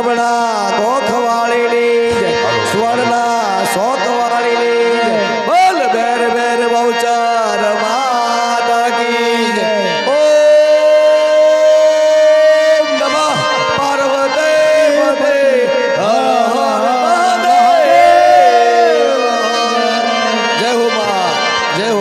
અથબડા ગોખ વાળીની